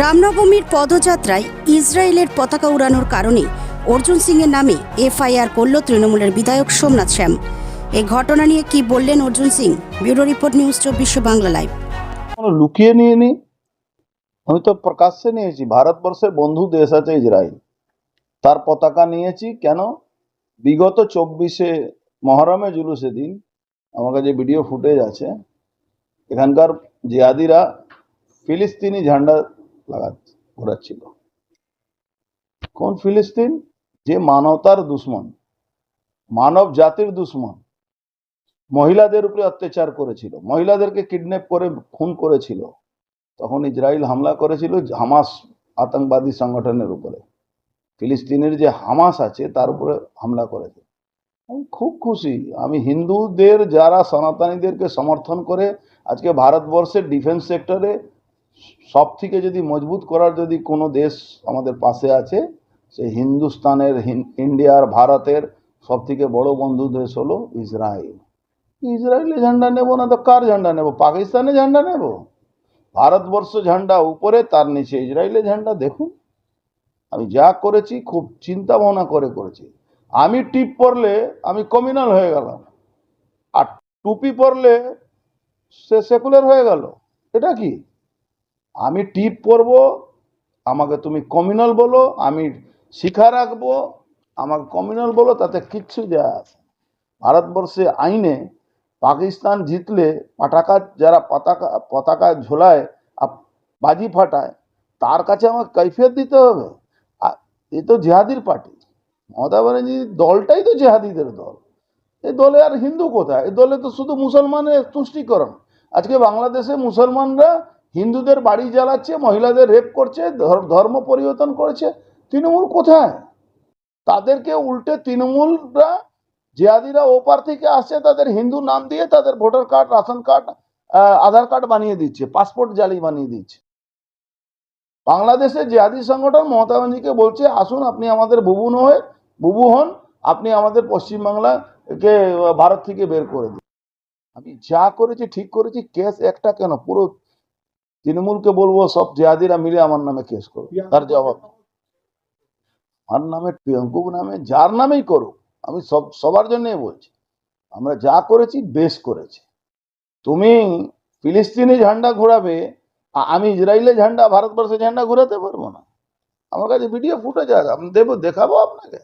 রামনবমীর পদযাত্রায় ইসরায়েলের পতাকা উড়ানোর কারণে অর্জুন সিংয়ের নামে এফআইআর করল তৃণমূলের বিধায়ক সোমনাথ শ্যাম। এই ঘটনা নিয়ে কি বললেন Arjun Singh? Bureau report news চব্বিশ বাংলা লাইভ। লুকিয়ে নিয়ে নি আমি তো প্রকাশ্যে নিয়েছি। ভারতবর্ষের বন্ধু দেশ আছে ইসরায়েল। তার পতাকা নিয়েছি। কেন? বিগত চব্বিশে মহরমে জুলুসে দিন আমার কাছে ভিডিও ফুটেজ আছে, এখানকার জিহাদিরা ফিলিস্তিনি ঝান্ডা লাগা ঘোরাচ্ছিল কোন ফিলিস্তিন? যে মানবতার দুশ্মন, মানব জাতির দুশ্মন, মহিলাদের উপরে অত্যাচার করেছিল, মহিলাদেরকে কিডন্যাপ করে, খুন করেছিল। তখন ইসরায়েল হামলা করেছিল হামাস আতঙ্কবাদী সংগঠনের উপরে। ফিলিস্তিনের যে হামাস আছে, তার উপরে হামলা করেছে। আমি খুব খুশি। আমি হিন্দুদের, যারা সনাতনীদেরকে সমর্থন করে, আজকে ভারতবর্ষের ডিফেন্স সেক্টরে সব থেকে যদি মজবুত করার যদি কোনো দেশ আমাদের পাশে আছে, সে হিন্দুস্তানের ইন্ডিয়ার, ভারতের সব থেকে বড় বন্ধু দেশ হলো ইসরায়েল। ইসরায়েলি ঝান্ডা নেব না তো কার ঝান্ডা নেব? পাকিস্তানের ঝান্ডা নেব? ভারতবর্ষ ঝান্ডা উপরে, তার নিচে ইসরায়েলের ঝান্ডা, দেখুন। আমি যা করেছি, খুব চিন্তা ভাবনা করে করেছি। আমি টিপ পরলে আমি কমিউনাল হয়ে গেলাম। আর টুপি পরলে সে সেকুলার হয়ে গেল। এটা কি? আমি টিপ পরব, আমাকে তুমি কমিউনাল বলো, আমি শিখা রাখব, আমাকে কমিউনাল বলো, তাতে কিচ্ছু যায় না। ভারতবর্ষে আইনে পাকিস্তান জিতলে পতাকা যারা পতাকা পতাকা ঝোলায় আর বাজি ফাটায়, তার কাছে আমার কৈফিয়ত দিতে হবে। এ তো জেহাদির পার্টি। মমতা ব্যানার্জি দলটাই তো জেহাদিদের দল। এই দলে আর হিন্দু কোথায়? এই দলে তো শুধু মুসলমানের তুষ্টিকরণ। আজকে বাংলাদেশে মুসলমানরা হিন্দুদের বাড়ি জ্বালাচ্ছে, মহিলাদের রেপ করছে, ধর- ধর্ম পরিবর্তন করেছে, তৃণমূল কোথায়? তাদেরকে উল্টে তৃণমূলরা, জিহাদিরা ওপার থেকে আসছে, তাদের হিন্দু নাম দিয়ে তাদের voter card, ration card Aadhaar card বানিয়ে দিচ্ছে, পাসপোর্ট জালি বানিয়ে দিচ্ছে। বাংলাদেশে জিহাদি সংগঠন মমতা ব্যানার্জিকে বলছে, আসুন, আপনি আমাদের বুবু নয় বুবু হন, আপনি আমাদের পশ্চিমবাংলাকে ভারত থেকে বের করে দিন। আমি যা করেছি, ঠিক করেছি, কেস একটা কেন? পুরো তৃণমূলকে বলব সব জিহাদিরা মিলে আমার নামে কেস করো। তার জবাব আমার নামে প্রিয়ঙ্কু নামে যার নামেই করুক আমি সব সবার জন্যই বলছি আমরা যা করেছি বেশ করেছি। তুমি ফিলিস্তিনি ঝান্ডা ঘোরাবে আমি ইসরায়েলের ঝান্ডা ভারতবর্ষের ঝান্ডা ঘোরাতে পারব না। আমার কাছে ভিডিও ফুটেজ আছে আমি দেবো দেখাবো আপনাকে।